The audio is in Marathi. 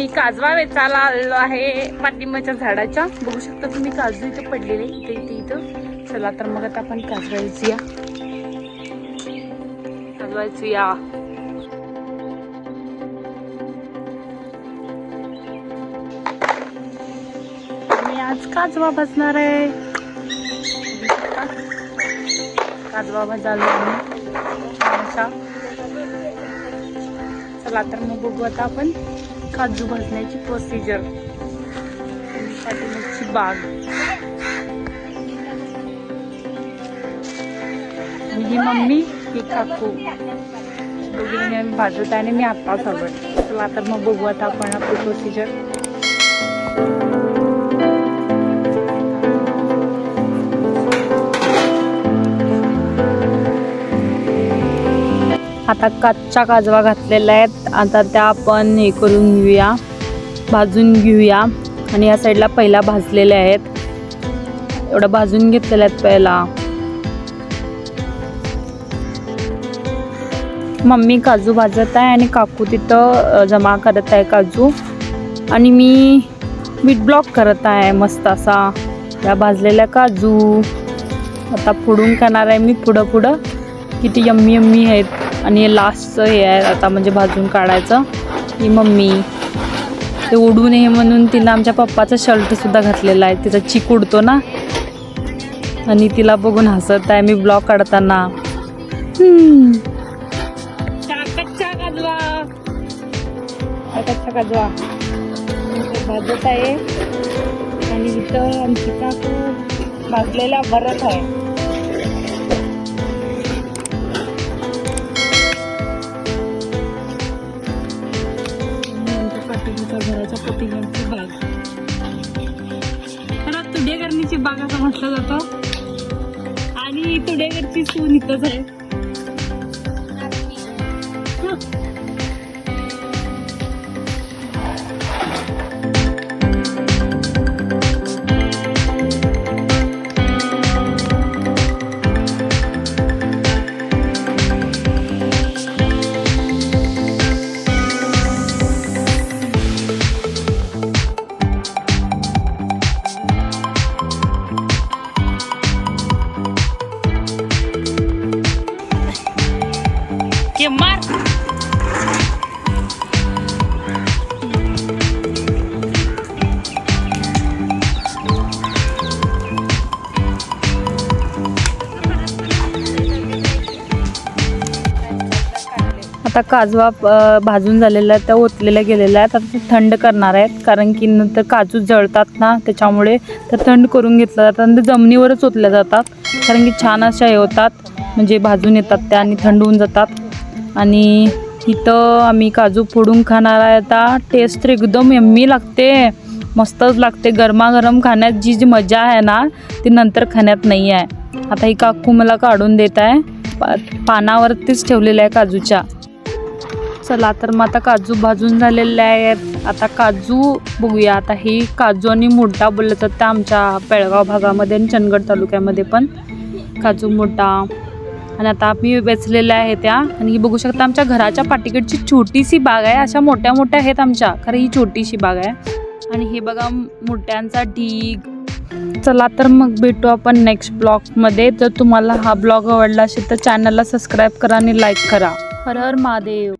मी काजवा वेचायला आलेलो आहे पाठिंबाच्या झाडाच्या. बघू शकता तुम्ही काजू इथे पडलेले इथे इथे इथं. चला तर मग आता आपण काजवा वेचूया. काजवा वेचूया. मी आज काजवा भाजणार आहे. काजवा भाजालो आम्ही. चला तर मग बघू आता आपण. काजू भाजण्याची प्रोसिजर पाठीमागची बाग. ही मम्मी ही काकू. दोघींनी आम्ही भाजत आहे आणि मी आत्ताच सगळं चला तर मग बघू आता आपण आपली प्रोसिजर आता कच्च्या काजवा घातलेल्या आहेत. आता त्या आपण हे करून घेऊया. भाजून घेऊया. आणि या साईडला पहिला भाजलेल्या आहेत. एवढं भाजून घेतलेल्या आहेत पहिला. मम्मी काजू भाजत आहे आणि काकू तिथं जमा करत आहे काजू. आणि मी मीठ ब्लॉक करत आहे मस्त असा. या भाजलेल्या काजू. आता फोडून खाणार आहे मी पुढं पुढं. किती यम्मी यम्मी आहेत. आणि हे लास्टचं हे आहे आता म्हणजे भाजून काढायचं. ही मम्मी. ते उडू नये म्हणून तिनं आमच्या पप्पाचं शर्टसुद्धा घातलेला आहे. तिचा चिक उडतो ना. आणि तिला बघून हसत आहे मी ब्लॉग काढताना. कच्चा काजवा भाजत आहे. आणि इथं आमची काकू भाजलेला भरत आहे. आणि घराच्या पाठीमागची बाग. खरं तुडेकरणीची बाग असं म्हटलं जातं. आणि तुडेकरची सून इथंच आहे. आता काजवा भाजून झालेला आहे त्या ओतलेल्या गेलेल्या आहेत. आता ते थंड करणार आहेत कारण की नंतर काजू जळतात ना त्याच्यामुळे तर थंड करून घेतल्या जातात आणि ते जमिनीवरच ओतल्या जातात. कारण की छान अशा हे होतात म्हणजे भाजून येतात त्या आणि थंड होऊन जातात. आणि इथं आम्ही काजू फोडून खाणार आहे. आता टेस्ट तर एकदम यम्मी लागते मस्तच लागते. गरमागरम खाण्यात जी जी मजा आहे ना ती नंतर खाण्यात नाही आहे. आता ही काकू मला काढून देत आहे पा पानावरतीच ठेवलेल्या आहे काजूच्या. चला तर मग आता काजू भाजून झालेले आहेत. आता काजू बघूया. आता ही काजू आणि मोठा बोललं तर त्या आमच्या पेळगाव भागामध्ये आणि चंदगड तालुक्यामध्ये पण. काजू मोठा आणि आता आम्ही वेचलेल्या आहे त्या. आणि ही बघू शकता आमच्या घराच्या पाठीकडची छोटीशी बाग आहे. अशा मोठ्या मोठ्या आहेत आमच्या. खरं ही छोटीशी बाग आहे. आणि हे बघा मोठ्यांचा ढीग. चला तर मग भेटू आपण नेक्स्ट ब्लॉगमध्ये जर तुम्हाला हा ब्लॉग आवडला असेल तर चॅनलला सबस्क्राईब करा आणि लाईक करा. हर हर महादेव.